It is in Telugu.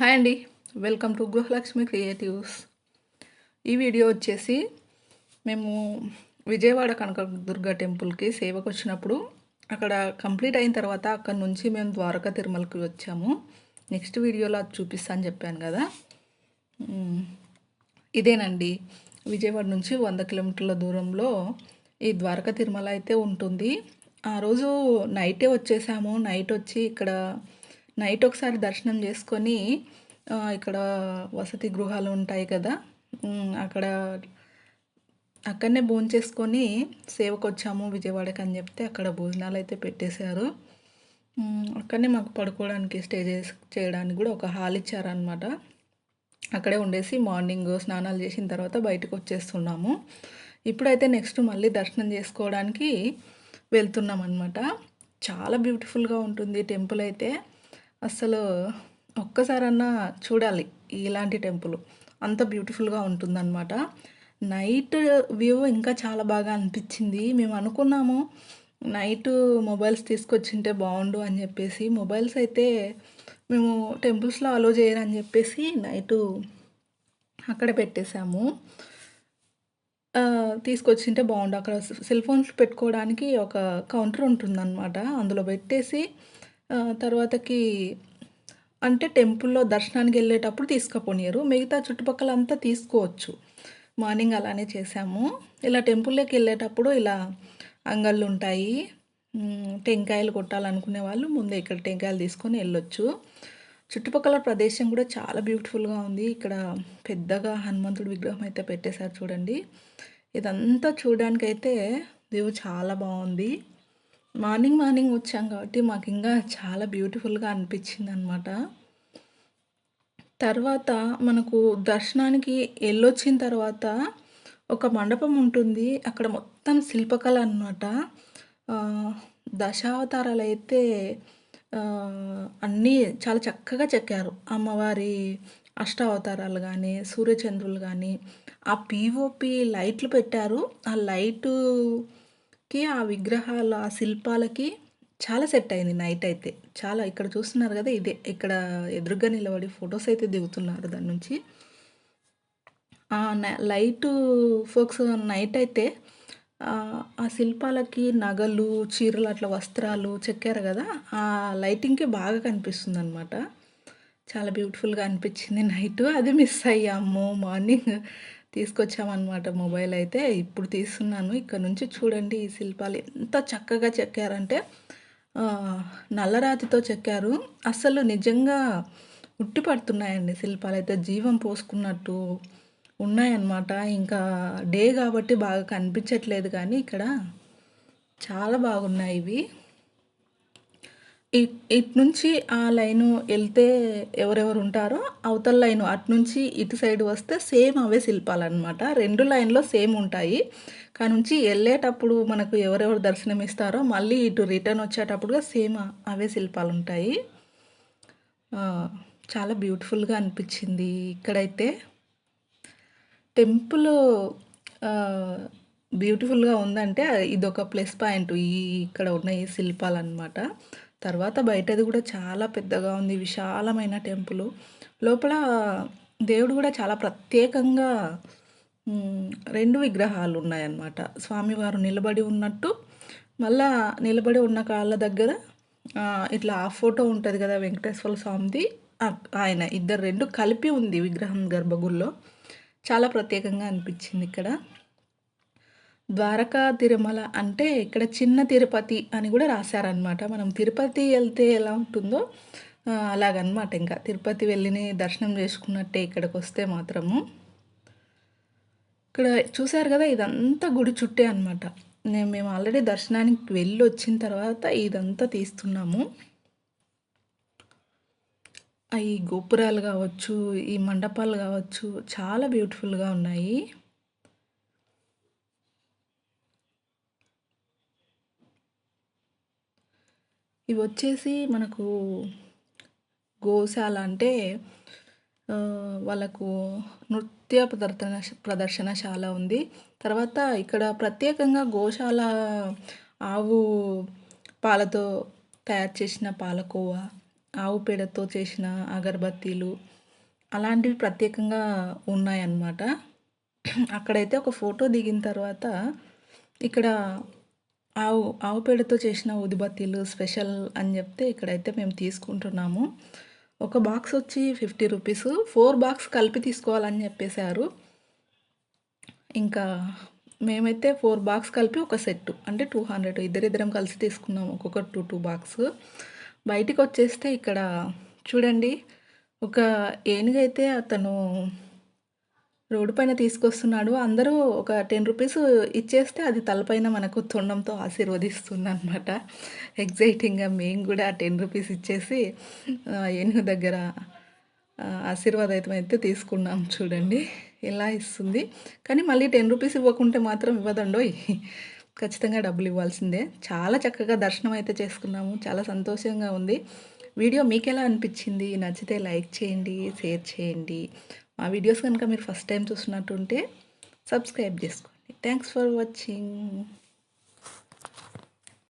హాయ్ అండి. వెల్కమ్ టు గృహలక్ష్మి క్రియేటివ్స్ ఈ వీడియో వచ్చేసి మేము విజయవాడ కనకదుర్గ టెంపుల్కి సేవకు వచ్చినప్పుడు అక్కడ కంప్లీట్ అయిన తర్వాత అక్కడ నుంచి మేము ద్వారకా తిరుమలకి వచ్చాము. నెక్స్ట్ వీడియోలో అది చూపిస్తాను చెప్పాను కదా. ఇదేనండి. విజయవాడ నుంచి వంద కిలోమీటర్ల దూరంలో ఈ ద్వారకా తిరుమల అయితే ఉంటుంది. ఆ రోజు నైటే వచ్చేసాము. నైట్ వచ్చి ఇక్కడ నైట్ ఒకసారి దర్శనం చేసుకొని ఇక్కడ వసతి గృహాలు ఉంటాయి కదా అక్కడ అక్కడనే భోజనం చేసుకొని సేవకు వచ్చాము విజయవాడకి అని చెప్తే అక్కడ భోజనాలు అయితే పెట్టేశారు అక్కడనే మాకు పడుకోవడానికి స్టే చేసి చేయడానికి కూడా ఒక హాల్ ఇచ్చారనమాట అక్కడే ఉండేసి మార్నింగ్ స్నానాలు చేసిన తర్వాత బయటకు వచ్చేస్తున్నాము. ఇప్పుడైతే నెక్స్ట్ మళ్ళీ దర్శనం చేసుకోవడానికి వెళ్తున్నాం అనమాట చాలా బ్యూటిఫుల్గా ఉంటుంది టెంపుల్ అయితే. అసలు ఒక్కసారన్నా చూడాలి ఇలాంటి టెంపుల్. అంత బ్యూటిఫుల్గా ఉంటుందన్నమాట. నైట్ వ్యూ ఇంకా చాలా బాగా అనిపించింది. మేము అనుకున్నాము నైట్ మొబైల్స్ తీసుకొచ్చింటే బాగుండు అని చెప్పేసి. మొబైల్స్ అయితే మేము టెంపుల్స్లో అలో చేయరని చెప్పేసి నైటు అక్కడ పెట్టేశాము. తీసుకొచ్చింటే బాగుండు అక్కడ సెల్ ఫోన్స్ పెట్టుకోవడానికి ఒక కౌంటర్ ఉంటుందన్నమాట. అందులో పెట్టేసి తర్వాతకి అంటే టెంపుల్లో దర్శనానికి వెళ్ళేటప్పుడు తీసుకుపోనియరు. మిగతా చుట్టుపక్కల అంతా తీసుకోవచ్చు. మార్నింగ్ అలానే చేసాము ఇలా టెంపుల్లోకి వెళ్ళేటప్పుడు ఇలా అంగళ్ళు ఉంటాయి. టెంకాయలు కొట్టాలనుకునే వాళ్ళు ముందే ఇక్కడ టెంకాయలు తీసుకొని వెళ్ళొచ్చు. చుట్టుపక్కల ప్రదేశం కూడా చాలా బ్యూటిఫుల్గా ఉంది. ఇక్కడ పెద్దగా హనుమంతుడి విగ్రహం అయితే పెట్టేశారు చూడండి. ఇదంతా చూడడానికి అయితే వ్యూ చాలా బాగుంది. మార్నింగ్ మార్నింగ్ వచ్చాం కాబట్టి మాకు ఇంకా చాలా బ్యూటిఫుల్గా అనిపించింది అనమాట తర్వాత మనకు దర్శనానికి వెళ్ళొచ్చిన తర్వాత ఒక మండపం ఉంటుంది. అక్కడ మొత్తం శిల్పకళ అనమాట దశావతారాలు అయితే అన్నీ చాలా చక్కగా చెక్కారు. అమ్మవారి అష్టావతారాలు కానీ సూర్యచంద్రులు కానీ ఆ పీఓపి లైట్లు పెట్టారు. ఆ లైటు కి ఆ విగ్రహాలు ఆ శిల్పాలకి చాలా సెట్ అయింది నైట్ అయితే. చాలా ఇక్కడ చూస్తున్నారు కదా ఇదే ఇక్కడ ఎదురుగా నిలబడి ఫొటోస్ అయితే దిగుతున్నారు దాని నుంచి. ఆ న- లైట్ ఫోక్స్ నైట్ అయితే ఆ ఆ శిల్పాలకి నగలు చీరలు అట్లా వస్త్రాలు చెక్కారు కదా ఆ లైటింగ్కి బాగా కనిపిస్తుంది అనమాట చాలా బ్యూటిఫుల్గా అనిపించింది నైట్. అది మిస్ అయ్యాము మార్నింగ్ తీసుకొచ్చామన్నమాట మొబైల్ అయితే. ఇప్పుడు తీస్తున్నాను. ఇక్కడ నుంచి చూడండి ఈ శిల్పాలు ఎంత చక్కగా చెక్కారంటే నల్లరాతితో చెక్కారు. అసలు నిజంగా ఉట్టి పడుతున్నాయండి శిల్పాలు. అయితే జీవం పోసుకున్నట్టు ఉన్నాయన్నమాట. ఇంకా డే కాబట్టి బాగా కనిపించట్లేదు కానీ ఇక్కడ చాలా బాగున్నాయి ఇవి. ఇటు నుంచి ఆ లైను వెళ్తే ఎవరెవరు ఉంటారో అవతల లైను అటు నుంచి ఇటు సైడ్ వస్తే సేమ్ అవే శిల్పాలన్నమాట. రెండు లైన్లో సేమ్ ఉంటాయి. కానుంచి వెళ్ళేటప్పుడు మనకు ఎవరెవరు దర్శనం ఇస్తారో మళ్ళీ ఇటు రిటర్న్ వచ్చేటప్పుడుగా సేమ్ అవే శిల్పాలు ఉంటాయి చాలా బ్యూటిఫుల్గా అనిపించింది ఇక్కడైతే. టెంపుల్ బ్యూటిఫుల్గా ఉందంటే ఇదొక ప్లస్ పాయింట్ ఈ ఇక్కడ ఉన్న ఈ శిల్పాలు అనమాట తర్వాత బయటది కూడా చాలా పెద్దగా ఉంది విశాలమైన టెంపుల్. లోపల దేవుడు కూడా చాలా ప్రత్యేకంగా రెండు విగ్రహాలు ఉన్నాయన్నమాట స్వామివారు నిలబడి ఉన్నట్టు మళ్ళా నిలబడి ఉన్న కాళ్ళ దగ్గర ఇట్లా ఆ ఫోటో ఉంటుంది కదా వెంకటేశ్వర స్వామిది ఆయన ఇద్దరు రెండు కలిపి ఉంది విగ్రహం గర్భగుడిలో. చాలా ప్రత్యేకంగా అనిపించింది ఇక్కడ. ద్వారకా తిరుమల అంటే ఇక్కడ చిన్న తిరుపతి అని కూడా రాశారనమాట మనం తిరుపతి వెళ్తే ఎలా ఉంటుందో అలాగనమాట ఇంకా. తిరుపతి వెళ్ళిని దర్శనం చేసుకున్నట్టే ఇక్కడికి వస్తే మాత్రము. ఇక్కడ చూశారు కదా ఇదంతా గుడి చుట్టే అనమాట నేను మేము ఆల్రెడీ దర్శనానికి వెళ్ళి వచ్చిన తర్వాత ఇదంతా తీస్తున్నాము. ఈ గోపురాలు కావచ్చు ఈ మండపాలు కావచ్చు చాలా బ్యూటిఫుల్గా ఉన్నాయి. ఇవి వచ్చేసి మనకు గోశాల అంటే వాళ్ళకు నృత్య ప్రదర్శన ప్రదర్శనశాల ఉంది. తర్వాత ఇక్కడ ప్రత్యేకంగా గోశాల ఆవు పాలతో తయారు చేసిన పాలకోవ ఆవు పేడతో చేసిన అగరబత్తీలు అలాంటివి ప్రత్యేకంగా ఉన్నాయన్నమాట. అక్కడైతే ఒక ఫోటో దిగిన తర్వాత ఇక్కడ ఆవు ఆవు పేడతో చేసిన ఉదిబత్తీలు స్పెషల్ అని చెప్తే ఇక్కడైతే మేము తీసుకుంటున్నాము. ఒక బాక్స్ వచ్చి ఫిఫ్టీ రూపీస్. ఫోర్ బాక్స్ కలిపి తీసుకోవాలని చెప్పేశారు. ఇంకా మేమైతే ఫోర్ బాక్స్ కలిపి ఒక సెట్ అంటే టూ హండ్రెడ్ ఇద్దరిద్దరం కలిసి తీసుకున్నాము ఒక్కొక్క టూ టూ బాక్స్ బయటికి వచ్చేస్తే ఇక్కడ చూడండి ఒక ఏనుగైతే అతను రోడ్డు పైన తీసుకొస్తున్నాడు. అందరూ ఒక టెన్ రూపీస్ ఇచ్చేస్తే అది తలపైన మనకు తొండంతో ఆశీర్వదిస్తుందన్నమాట. ఎగ్జైటింగ్గా మేము కూడా టెన్ రూపీస్ ఇచ్చేసి ఏనుగు దగ్గర ఆశీర్వాదం అయితే తీసుకున్నాం చూడండి. ఎలా ఇస్తుంది. కానీ మళ్ళీ టెన్ రూపీస్ ఇవ్వకుంటే మాత్రం ఇవ్వదండో ఖచ్చితంగా డబ్బులు ఇవ్వాల్సిందే. చాలా చక్కగా దర్శనం అయితే చేసుకున్నాము. చాలా సంతోషంగా ఉంది. వీడియో మీకు ఎలా అనిపించింది? నచ్చితే లైక్ చేయండి షేర్ చేయండి. మా వీడియోస్ కనుక మీరు ఫస్ట్ టైం చూస్తున్నట్టుంటే సబ్స్క్రైబ్ చేసుకోండి. Thanks for watching